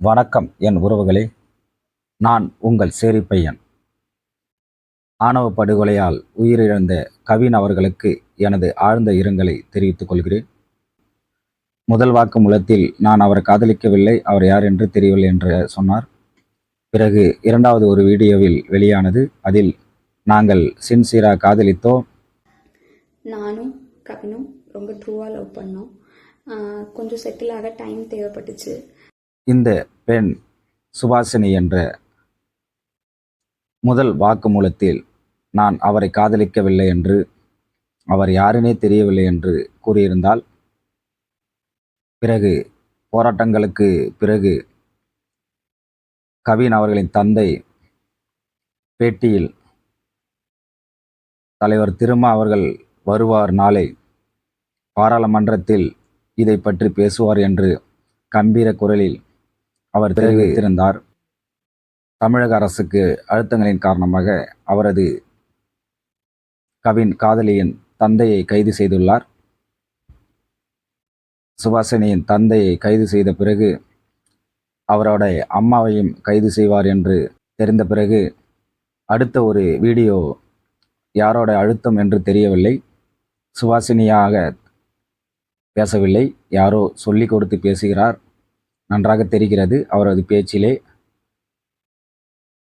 வணக்கம் என் உறவுகளே. நான் உங்கள் சேரிப்பையன். ஆணவ படுகொலையால் உயிரிழந்த கவின் அவர்களுக்கு எனது ஆழ்ந்த இரங்கலை தெரிவித்துக் கொள்கிறேன். முதல் வாக்குமூலத்தில் நான் அவரை காதலிக்கவில்லை அவர் யார் என்று தெரியவில்லை என்று சொன்னார். பிறகு இரண்டாவது ஒரு வீடியோவில் வெளியானது அதில் நாங்கள் சின்சியராக காதலித்தோம். நானும் கவினும் ரொம்ப ட்ரூவாக லவ் பண்ணோம். கொஞ்சம் செட்டில் ஆக டைம் தேவைப்பட்டுச்சு. இந்த பெண் சுபாசினி என்ற முதல் வாக்குமூலத்தில் நான் அவரை காதலிக்கவில்லை என்று அவர் யாருனே தெரியவில்லை என்று கூறியிருந்தால் பிறகு போராட்டங்களுக்கு பிறகு கவின் அவர்களின் தந்தை பேட்டியில் தலைவர் திருமா அவர்கள் வருவார் நாளை பாராளுமன்றத்தில் இதை பற்றி பேசுவார் என்று கம்பீர குரலில் அவர் தெரிவித்திருந்தார். தமிழக அரசுக்கு அழுத்தங்களின் காரணமாக அவரது கவின் காதலியின் தந்தையை கைது செய்துள்ளார். சுபாசினியின் தந்தையை கைது செய்த பிறகு அவருடைய அம்மாவையும் கைது செய்வார் என்று தெரிந்த பிறகு அடுத்த ஒரு வீடியோ யாரோட அழுத்தம் என்று தெரியவில்லை. சுவாசினியாக பேசவில்லை. யாரோ சொல்லி கொடுத்து பேசுகிறார். நன்றாக தெரிகிறது. அவரது பேச்சிலே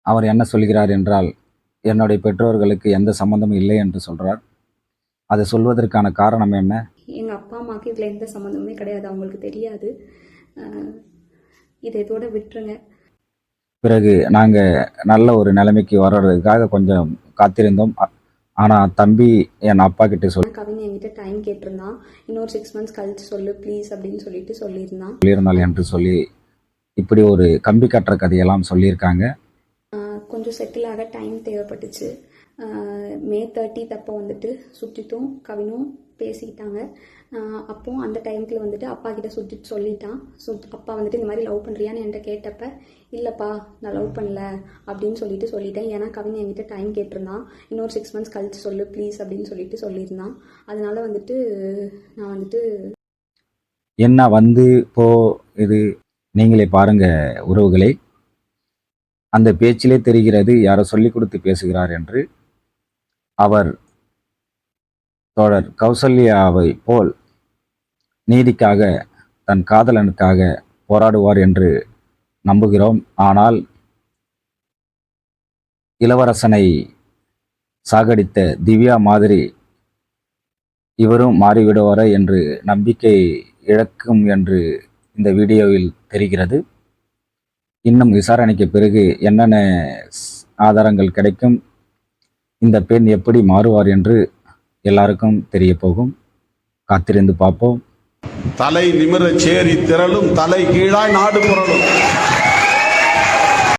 அவர் என்ன சொல்கிறார் என்றால் என்னுடைய பெற்றோர்களுக்கு எந்த சம்மந்தமும் இல்லை என்று சொல்றார். அதை சொல்வதற்கான காரணம் என்ன? எங்கள் அப்பா அம்மாவுக்கு இதில் எந்த சம்மந்தமுமே கிடையாது. அவங்களுக்கு தெரியாது. இதை இதோட விட்டுருங்க. பிறகு நாங்கள் நல்ல ஒரு நிலைமைக்கு வர்றதுக்காக கொஞ்சம் காத்திருந்தோம். அ- ஆனா தம்பி என் அப்பா கிட்ட சொல்லி கவின் என்கிட்ட டைம் கேட்டிருந்தான். இன்னொரு சிக்ஸ் மந்த்ஸ் கழிச்சு சொல்லு ப்ளீஸ் அப்படின்னு சொல்லிட்டு சொல்லியிருந்தான். சொல்லியிருந்தாள் என்று சொல்லி இப்படி ஒரு கம்பி கட்டுற கதையெல்லாம் சொல்லியிருக்காங்க. கொஞ்சம் செட்டில் ஆக டைம் தேவைப்பட்டுச்சு. மே தேர்ட்டி அப்போ வந்துட்டு சுற்றித்தும் கவினும் பேசிக்கிட்டாங்க. அப்போ அந்த டைமுக்குள்ள வந்துட்டு அப்பா கிட்ட சுற்றிட்டு சொல்லிட்டான். சுத் அப்பா வந்துட்டு இந்த மாதிரி லவ் பண்ணுறியான்னு என்கிட்ட கேட்டப்ப இல்லைப்பா நான் லவ் பண்ணல அப்படின்னு சொல்லிட்டு சொல்லிட்டேன். ஏன்னா கவின் என்கிட்ட டைம் கேட்டிருந்தான். இன்னொரு சிக்ஸ் மந்த்ஸ் கழிச்சு சொல்லு ப்ளீஸ் அப்படின்னு சொல்லிட்டு சொல்லியிருந்தான். அதனால வந்துட்டு நான் வந்துட்டு என்ன வந்து போ இது நீங்களே பாருங்க உறவுகளே. அந்த பேச்சிலே தெரிகிறது யாரோ சொல்லி கொடுத்து பேசுகிறார் என்று. அவர் தோழர் கௌசல்யாவை போல் நீதிக்காக தன் காதலனுக்காக போராடுவார் என்று நம்புகிறோம். ஆனால் இளவரசனை சாகடித்த திவ்யா மாதிரி இவரும் மாறிவிடுவாரா என்று நம்பிக்கை இழக்கும் என்று இந்த வீடியோவில் தெரிகிறது. இன்னும் விசாரணைக்கு பிறகு என்னென்ன ஆதாரங்கள் கிடைக்கும் இந்த பெண் எப்படி மாறுவார் என்று எல்லாருக்கும் தெரிய போகும் காத்திருந்து பார்ப்போம். தலை நிமிர சேரி திரளும் தலை கீழாய் நாடு புரளும்.